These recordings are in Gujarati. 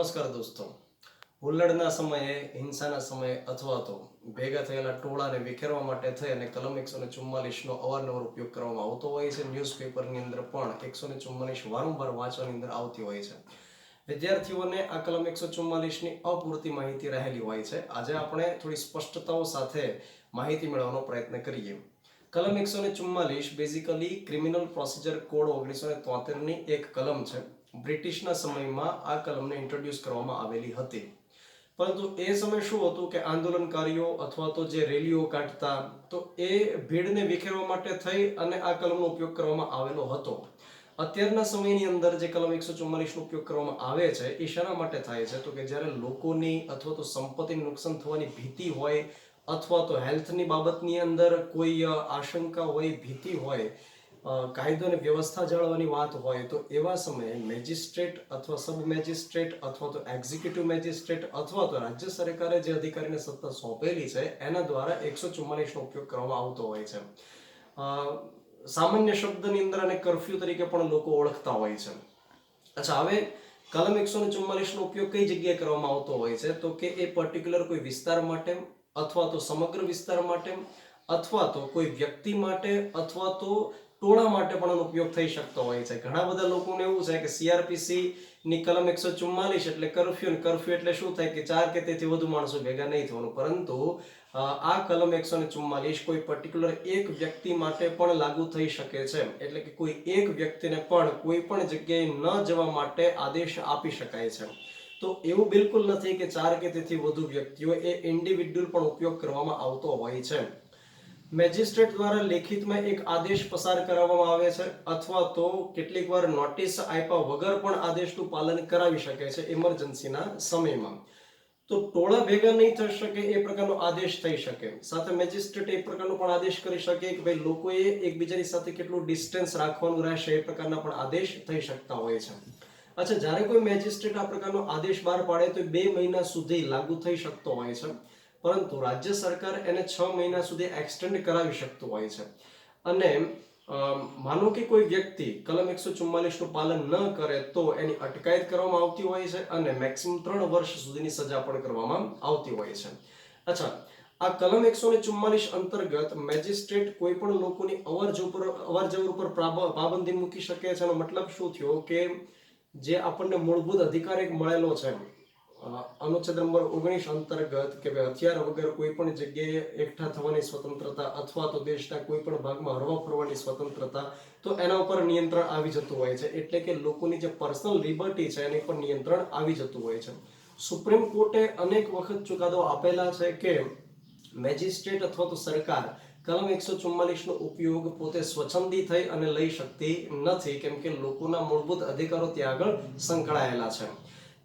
નમસ્કાર દોસ્તો. હુલ્લડના સમયે, હિંસાના સમયે અથવા તો ભેગા થયેલા ટોળાને વિખેરવા માટે થઈ અને કલમ એકસો ને ચુમ્માલીસનો અવારનવાર ઉપયોગ કરવામાં આવતો હોય છે. ન્યૂઝપેપરની અંદર પણ એકસો ને ચુમ્માલીસ વારંવાર વાંચવાની અંદર આવતી હોય છે. વિદ્યાર્થીઓને આ કલમ એકસો ચુમ્માલીસની અપૂરતી માહિતી રહેલી હોય છે. આજે આપણે થોડી સ્પષ્ટતાઓ સાથે માહિતી મેળવવાનો પ્રયત્ન કરીએ. કલમ એકસો ને ચુમ્માલીસ બેઝિકલી ક્રિમિનલ પ્રોસિજર કોડ ઓગણીસો ને તોતેરની એક કલમ છે. બ્રિટિશના સમયમાં આ કલમને ઇન્ટ્રોડ્યુસ કરવામાં આવેલી હતી. પરંતુ એ સમય શું હતું કે આંદોલનકારીઓ અથવા તો જે રેલીઓ કાઢતા, તો એ ભીડને વિખેરવા માટે થઈ અને આ કલમનો ઉપયોગ કરવામાં આવેલો હતો. અત્યારના સમયની અંદર જે કલમ એકસો ચુમ્માલીસનો ઉપયોગ કરવામાં આવે છે, એ શાના માટે થાય છે? તો કે જ્યારે લોકોની અથવા તો સંપત્તિને નુકસાન થવાની ભીતિ હોય અથવા તો હેલ્થની બાબતની અંદર કોઈ આશંકા હોય, ભીતિ હોય કાયદો અને વ્યવસ્થા જાળવવાની વાત હોય તો એવા સમયે મેજિસ્ટ્રેટ અથવા સબ મેજિસ્ટ્રેટ અથવા તો એક્ઝિક્યુટિવ મેજિસ્ટ્રેટ અથવા તો રાજ્ય સરકારે જે અધિકારીને સત્તા સોંપેલી છે, એના દ્વારા એકસો ચુમ્માલીસનો ઉપયોગ કરવામાં આવતો હોય છે. સામાન્ય શબ્દની અંદર અને કરફ્યુ તરીકે પણ લોકો ઓળખતા હોય છે. અચ્છા, હવે કલમ એકસો ને ચુમ્માલીસનો ઉપયોગ કઈ જગ્યાએ કરવામાં આવતો હોય છે? તો કે એ પર્ટિક્યુલર કોઈ વિસ્તાર માટે અથવા તો સમગ્ર વિસ્તાર માટે અથવા તો કોઈ વ્યક્તિ માટે અથવા તો ટોળા માટે પણ આનો ઉપયોગ થઈ શકતો હોય છે. ઘણા બધા લોકોને એવું છે કે સીઆરપીસી ની કલમ એકસો ચુમ્માલીસ એટલે કરફ્યુ ને કરફ્યુ એટલે શું થાય કે ચાર કે તેથી વધુ માણસો ભેગા નહીં થવાનું. પરંતુ આ કલમ એકસો ને ચુમ્માલીસ કોઈ પર્ટિક્યુલર એક વ્યક્તિ માટે પણ લાગુ થઈ શકે છે. એટલે કે કોઈ એક વ્યક્તિને પણ કોઈ પણ જગ્યાએ ન જવા માટે આદેશ આપી શકાય છે. તો એવું બિલકુલ નથી કે ચાર કે તેથી વધુ વ્યક્તિઓ એ ઇન્ડિવિડ્યુઅલ પણ ઉપયોગ કરવામાં આવતો હોય છે. મેજિસ્ટ્રેટ દ્વારા લેખિતમાં એક આદેશ પસાર કરાવવામાં આવે છે, અથવા તો કેટલીક વાર નોટિસ આપ્યા વગર પણ આદેશનું પાલન કરાવી શકે છે ઇમરજન્સીના સમયમાં. તો ટોળા ભેગા નહીં થઈ શકે એ પ્રકારનો આદેશ થઈ શકે. સાથે મેજિસ્ટ્રેટ એ પ્રકારનો પણ આદેશ કરી શકે કે ભાઈ લોકોએ એકબીજાની સાથે કેટલું ડિસ્ટન્સ રાખવાનું રહેશે એ પ્રકારના પણ આદેશ થઈ શકતા હોય છે. અચ્છા, જ્યારે કોઈ મેજિસ્ટ્રેટ આ પ્રકારનો આદેશ બહાર પાડે તો બે મહિના સુધી લાગુ થઈ શકતો હોય છે. પરંતુ રાજ્ય સરકાર એને છ મહિના સુધી એક્સટેન્ડ કરાવી શકતું હોય છે. અને માનો કે કોઈ વ્યક્તિ કલમ એકસો ચુમ્માલીસનું પાલન ન કરે તો એની અટકાયત કરવામાં આવતી હોય છે અને મેક્સિમમ ત્રણ વર્ષ સુધીની સજા પણ કરવામાં આવતી હોય છે. અચ્છા, આ કલમ એકસો ને ચુમ્માલીસ અંતર્ગત મેજિસ્ટ્રેટ કોઈ પણ લોકોની અવર જવર અવર જવર ઉપર પાબંદી મૂકી શકે છે. એનો મતલબ શું થયો કે જે આપણને મૂળભૂત અધિકાર એક મળેલો છે અનુચ્છેદ નંબર ઓગણીસ અંતર્ગત કે ભાઈ હથિયાર વગર કોઈ પણ જગ્યાએ એકઠા થવાની સ્વતંત્રતા અથવા તો દેશના કોઈ પણ ભાગમાં હરવા ફરવાની સ્વતંત્રતા તો એના ઉપર નિયંત્રણ આવી જતું હોય છે. એટલે કે લોકોની જે પર્સનલ લિબર્ટી છે એની પર નિયંત્રણ આવી જતું હોય છે. સુપ્રીમ કોર્ટે અનેક વખત ચુકાદો આપેલા છે કે મેજિસ્ટ્રેટ અથવા તો સરકાર કલમ એકસો ચુમ્માલીસનો ઉપયોગ પોતે સ્વચ્છંદી થઈ અને લઈ શકતી નથી, કેમ કે લોકોના મૂળભૂત અધિકારો ત્યાં આગળ સંકળાયેલા છે.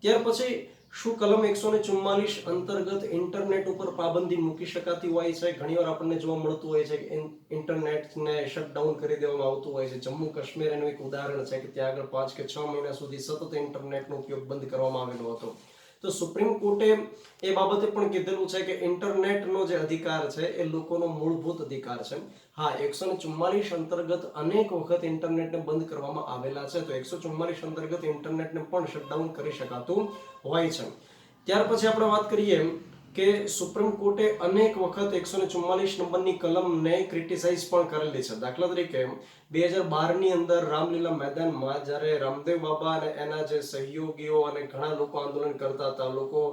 ત્યાર પછી શું કલમ એકસો ને ચુમ્માલીસ અંતર્ગત ઇન્ટરનેટ ઉપર પાબંદી મૂકી શકાતી હોય છે? ઘણીવાર આપણને જોવા મળતું હોય છે કે ઇન્ટરનેટને શટડાઉન કરી દેવામાં આવતું હોય છે. જમ્મુ કાશ્મીર એનું એક ઉદાહરણ છે કે ત્યાં આગળ પાંચ કે છ મહિના સુધી સતત ઇન્ટરનેટનો ઉપયોગ બંધ કરવામાં આવેલો હતો. તો સુપ્રીમ કોર્ટે એ બાબતે પણ કીધેલું છે કે ઇન્ટરનેટનો જે અધિકાર છે એ લોકોનો મૂળભૂત અધિકાર છે. હા, એકસો ને ચુમ્માલીસ અંતર્ગત અનેક વખત ઇન્ટરનેટને બંધ કરવામાં આવેલા છે. તો એકસો ચુમ્માલીસ અંતર્ગત ઇન્ટરનેટને પણ શટડાઉન કરી શકાતું હોય છે. ત્યાર પછી આપણે વાત કરીએ કે સુપ્રીમ કોર્ટે અનેક વખત એકસો ને ચુમ્માલીસ નંબરની કલમને ક્રિટિસાઇઝ પણ કરેલી છે. દાખલા તરીકે, બે હજાર બારની અંદર રામલીલા મેદાનમાં જ્યારે રામદેવ બાબા અને એના જે સહયોગીઓ અને ઘણા લોકો આંદોલન કરતા હતા, લોકો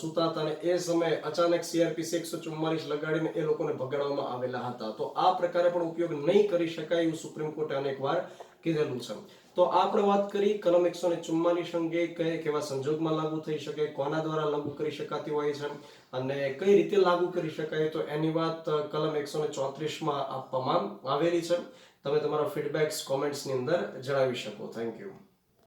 સુતા હતા અને એ સમયે અચાનક સીઆરપીસી એકસો ચુમ્માલીસ લગાડીને એ લોકોને ભગાડવામાં આવેલા હતા. તો આ પ્રકારે પણ ઉપયોગ નહીં કરી શકાય એવું સુપ્રીમ કોર્ટે અનેક વાર કીધેલું છે. તો આપણે વાત કરી, કલમ એકસો ને ચુમ્માલીસ અંગે કઈ કેવા સંજોગમાં લાગુ થઈ શકે, કોના દ્વારા લાગુ કરી શકાતી હોય છે અને કઈ રીતે લાગુ કરી શકાય તો એની વાત કલમ એકસો ને ચોત્રીસમાં આપવામાં આવેલી છે. તમે તમારા ફીડબેક્સ કોમેન્ટ્સની અંદર જણાવી શકો. Thank you